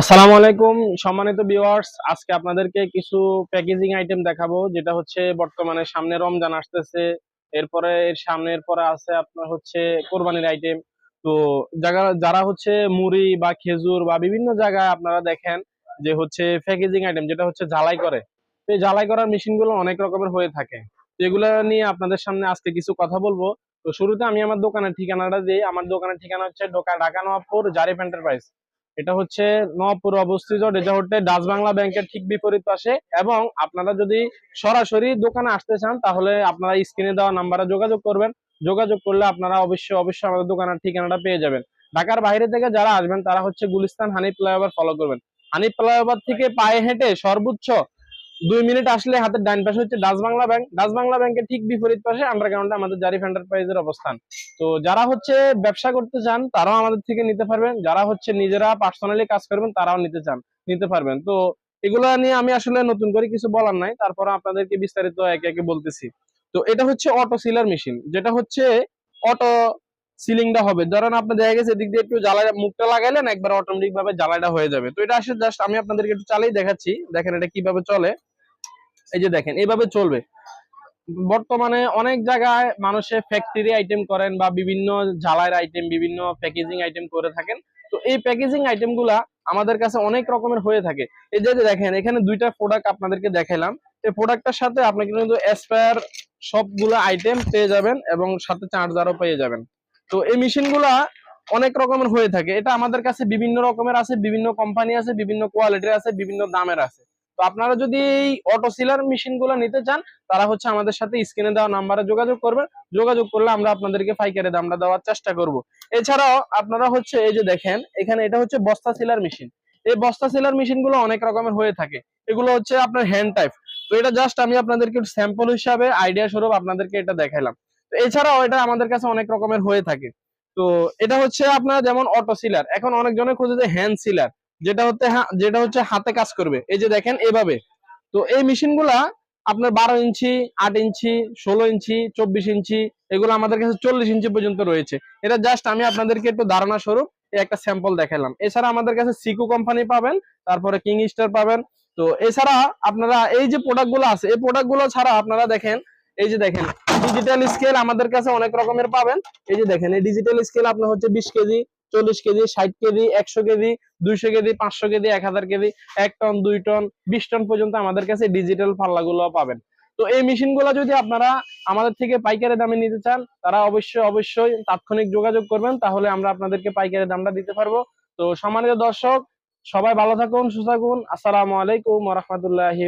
আসসালামু আলাইকুম, সম্মানিত ভিউয়ার্স আজকে আপনাদেরকে কিছু প্যাকেজিং আইটেম দেখাবো, যেটা হচ্ছে বর্তমানে সামনে রমজান আসতেছে, এরপরে এর সামনের পরে আছে আপনার হচ্ছে কোরবানির আইটেম তো যারা যারা হচ্ছে মুড়ি বা খেজুর বা বিভিন্ন জায়গায় আপনারা দেখেন যে হচ্ছে প্যাকেজিং আইটেম যেটা হচ্ছে ঝালাই করে, তো এই ঝালাই করার মেশিনগুলো অনেক রকমের হয়ে থাকে। এগুলো নিয়ে আপনাদের সামনে আজকে কিছু কথা বলব। তো শুরুতে আমি আমার দোকানের ঠিকানাটা দিই। আমার দোকানের ঠিকানা হচ্ছে ঢাকা ঢাকা নবাবপুর, জারিফ এন্টারপ্রাইজ এটা হচ্ছে নপুর অবস্থিত এটা হচ্ছে ডাচ বাংলা ব্যাংকের ঠিক বিপরীত পাশে। এবং আপনারা যদি সরাসরি দোকানে আসতে চান, তাহলে আপনারা স্ক্রিনে দেওয়া নাম্বারে যোগাযোগ করবেন। যোগাযোগ করলে আপনারা অবশ্যই অবশ্যই আমাদের দোকানের ঠিকানাটা পেয়ে যাবেন। ঢাকার বাইরে থেকে যারা আসবেন, তারা হচ্ছে গুলিস্তান হানি ফ্লাইওভার ফলো করবেন। হানি ফ্লাইওভার থেকে পায়ে হেঁটে সর্বোচ্চ দুই মিনিট আসলে হাতের ডান পাশে হচ্ছে Dutch Bangla bank. Dutch Bangla ব্যাংকের ঠিক বিপরীত পাশে আন্ডারগ্রাউন্ডে আমাদের জারিফ এন্টারপ্রাইজের অবস্থান। তো যারা হচ্ছে ব্যবসা করতে চান, তারাও আমাদের থেকে নিতে পারবেন। যারা হচ্ছে নিজেরা পার্সোনালি কাজ করবেন, তারাও নিতে চান, নিতে পারবেন। তো এগুলো নিয়ে আমি আসলে নতুন করে কিছু বলার নাই। তারপর আপনাদেরকে বিস্তারিত একে একে বলতেছি। তো এটা হচ্ছে অটো সিলার মেশিন যেটা হচ্ছে অটো সিলিংটা হবে। ধরেন আপনি দেখা গেছে এদিক দিয়ে একটু জ্বালাই মুখটা লাগাইলেন, একবার অটোমেটিক ভাবে জ্বালাইটা হয়ে যাবে। তো এটা আসলে জাস্ট আমি আপনাদেরকে একটু চালিয়ে দেখাচ্ছি। দেখেন এটা কীভাবে চলে। এই যে দেখেন, এইভাবে চলবে। বর্তমানে অনেক জায়গায় মানুষে ফ্যাক্টরি আইটেম করেন বা বিভিন্ন ঝালাইয়ের আইটেম বিভিন্ন প্যাকেজিং আইটেম করে থাকেন। তো এই প্যাকেজিং আইটেমগুলা আমাদের কাছে অনেক রকমের হয়ে থাকে। এই যে দেখেন, এখানে দুইটা প্রোডাক্ট আপনাদেরকে দেখাইলাম। এই প্রোডাক্টটার সাথে আপনি কিন্তু এসপায়ার সবগুলো আইটেম পেয়ে যাবেন এবং সাথে চার্জারও পেয়ে যাবেন। তো এই মেশিনগুলা অনেক রকমের হয়ে থাকে। এটা আমাদের কাছে বিভিন্ন রকমের আছে, বিভিন্ন কোম্পানি আছে, বিভিন্ন কোয়ালিটির আছে, বিভিন্ন দামের আছে। তো আপনারা যদি এই অটো সিলার মেশিনগুলো নিতে চান, তারা হচ্ছে আমাদের সাথে স্ক্রিনে দেওয়া নাম্বারে যোগাযোগ করবেন। যোগাযোগ করলে আমরা আপনাদেরকে পাইকারি দামটা দেওয়ার চেষ্টা করব। এছাড়াও আপনারা হচ্ছে এই যে দেখেন, এখানে এটা হচ্ছে বস্তা সিলার মেশিন এই বস্তা সিলার মেশিনগুলো অনেক রকমের হয়ে থাকে। এগুলো হচ্ছে আপনার হ্যান্ড টাইপ তো এটা জাস্ট আমি আপনাদেরকে স্যাম্পল হিসাবে আইডিয়া স্বরূপ আপনাদেরকে এটা দেখাইলাম। তো এছাড়াও এটা আমাদের কাছে অনেক রকমের হয়ে থাকে। তো এটা হচ্ছে আপনার যেমন অটো সিলার এখন অনেকজনে খুঁজে যে হ্যান্ড সিলার যেটা হচ্ছে যেটা হচ্ছে হাতে কাজ করবে। এই যে দেখেন, এভাবে। তো এই মেশিনগুলা আপনার বারো ইঞ্চি, আট ইঞ্চি, ষোলো ইঞ্চি, চব্বিশ ইঞ্চি, এগুলো আমাদের কাছে চল্লিশ ইঞ্চি পর্যন্ত রয়েছে। এটা জাস্ট আমি আপনাদেরকে একটু ধারণা স্বরূপ একটা স্যাম্পল দেখালাম এছাড়া আমাদের কাছে সিকু কোম্পানি পাবেন, তারপরে কিং স্টার পাবেন। তো এছাড়া আপনারা এই যে প্রোডাক্টগুলো আছে, এই প্রোডাক্টগুলো ছাড়া আপনারা দেখেন, এই যে দেখেন ডিজিটাল স্কেল আমাদের কাছে অনেক রকমের পাবেন। এই যে দেখেন, এই ডিজিটাল স্কেল আপনার হচ্ছে বিশ কেজি চল্লিশ কেজি, ষাট কেজি, একশো কেজি, দুইশো কেজি, পাঁচশো কেজি, এক হাজার কেজি, এক টন, দুই টন, বিশ টন পর্যন্ত আমাদের কাছে ডিজিটাল পাল্লাগুলো পাবেন। তো এই মেশিনগুলো যদি আপনারা আমাদের থেকে পাইকারি দামে নিতে চান, তারা অবশ্যই অবশ্যই তাৎক্ষণিক যোগাযোগ করবেন, তাহলে আমরা আপনাদেরকে পাইকারি দামটা দিতে পারব। তো সম্মানিত দর্শক, সবাই ভালো থাকুন, সুস্থ থাকুন। আসসালামু আলাইকুম রহমতুল্লাহি